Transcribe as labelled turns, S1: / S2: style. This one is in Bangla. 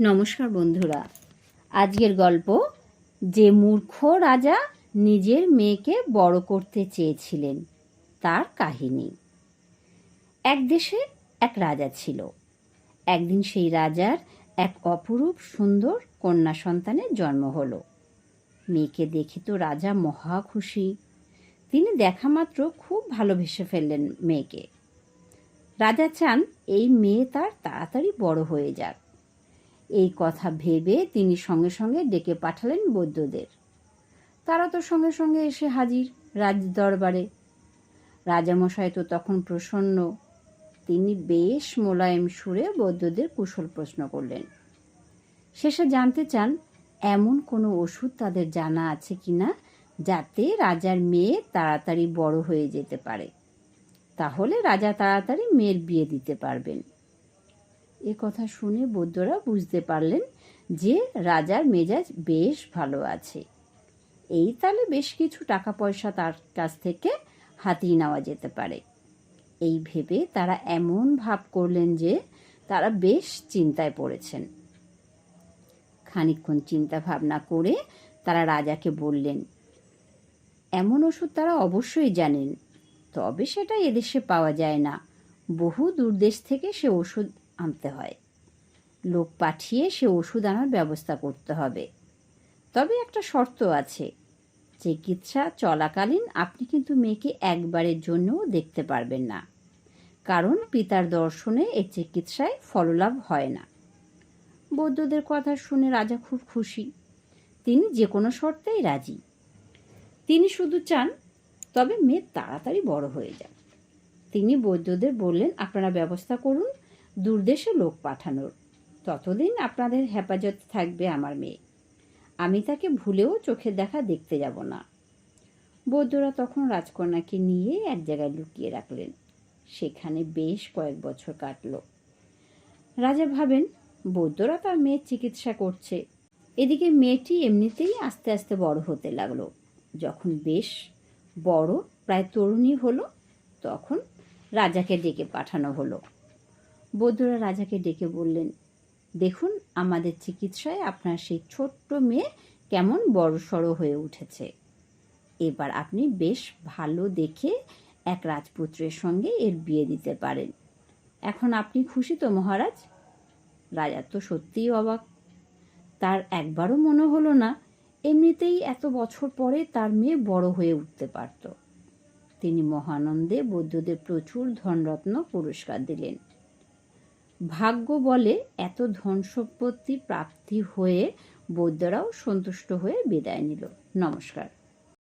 S1: নমস্কার বন্ধুরা। আজকের গল্প, যে মূর্খ রাজা নিজের মেয়েকে বড় করতে চেয়েছিলেন, তার কাহিনী। এক দেশে এক রাজা ছিল। একদিন সেই রাজার এক অপরূপ সুন্দর কন্যা সন্তানের জন্ম হলো। মেয়েকে দেখে তো রাজা মহা খুশি। তিনি দেখা মাত্র খুব ভালোবেসে ফেললেন মেয়েকে। রাজা চান এই মেয়ে তার তাড়াতাড়ি বড় হয়ে যাক। এই কথা ভেবে তিনি সঙ্গে সঙ্গে ডেকে পাঠালেন বৈদ্যদের। তারা তো সঙ্গে সঙ্গে এসে হাজির রাজ দরবারে রাজামশাই তো তখন প্রসন্ন। তিনি বেশ মোলায়েম সুরে বৈদ্যদের কুশল প্রশ্ন করলেন, শেষে জানতে চান এমন কোনো ওষুধ তাদের জানা আছে কিনা যাতে রাজার মেয়ে তাড়াতাড়ি বড় হয়ে যেতে পারে? তাহলে রাজা তাড়াতাড়ি মেয়ের বিয়ে দিতে পারবেন। এ কথা শুনে বৌদ্ধরা বুঝতে পারলেন যে রাজার মেজাজ বেশ ভালো আছে। এই তালে বেশ কিছু টাকা পয়সা তার কাছ থেকে হাতিয়ে নেওয়া যেতে পারে। এই ভেবে তারা এমন ভাব করলেন যে তারা বেশ চিন্তায় পড়েছেন। খানিকক্ষণ চিন্তা ভাবনা করে তারা রাজাকে বললেন, এমন ওষুধ তারা অবশ্যই জানেন, তবে সেটা এদেশে পাওয়া যায় না। বহু দূরদেশ থেকে সে ওষুধ আনতে হয়। লোক পাঠিয়ে সে ওষুধ আনার ব্যবস্থা করতে হবে। তবে একটা শর্ত আছে। চিকিৎসা চলাকালীন আপনি কিন্তু মেয়েকে একবারের জন্যও দেখতে পারবেন না। কারণ পিতার দর্শনে এই চিকিৎসায় ফললাভ হয় না। বৌদ্ধদের কথা শুনে রাজা খুব খুশি। তিনি যে কোনো শর্তেই রাজি। তিনি শুধু চান, তবে মেয়ে তাড়াতাড়ি বড় হয়ে যান তিনি বৌদ্ধদের বললেন, আপনারা ব্যবস্থা করুন দূরদেশে লোক পাঠানোর। ততদিন আপনাদের হেফাজতে থাকবে আমার মেয়ে। আমি তাকে ভুলেও চোখের দেখা দেখতে যাব না। বৌদ্ধরা তখন রাজকন্যাকে নিয়ে এক জায়গায় লুকিয়ে রাখলেন। সেখানে বেশ কয়েক বছর কাটল। রাজা ভাবেন, বৌদ্ধরা তার মেয়ের চিকিৎসা করছে। এদিকে মেয়েটি এমনিতেই আস্তে আস্তে বড় হতে লাগল। যখন বেশ বড়, প্রায় তরুণী হলো, তখন রাজাকে ডেকে পাঠানো হলো। বৌদ্ধরা রাজাকে ডেকে বললেন, দেখুন, আমাদের চিকিৎসায় আপনার সেই ছোট্ট মেয়ে কেমন বড়সড় হয়ে উঠেছে। এবার আপনি বেশ ভালো দেখে এক রাজপুত্রের সঙ্গে এর বিয়ে দিতে পারেন। এখন আপনি খুশি তো, মহারাজ? রাজা তো সত্যিই অবাক। তার একবারও মনে হলো না, এমনিতেই এত বছর পরে তার মেয়ে বড় হয়ে উঠতে পারত। তিনি মহানন্দে বৌদ্ধদের প্রচুর ধনরত্ন পুরস্কার দিলেন। ভাগ্য বলে এত ধন সম্পত্তি প্রাপ্তি হয়ে বৈদ্যরাও সন্তুষ্ট হয়ে বিদায় নিল। নমস্কার।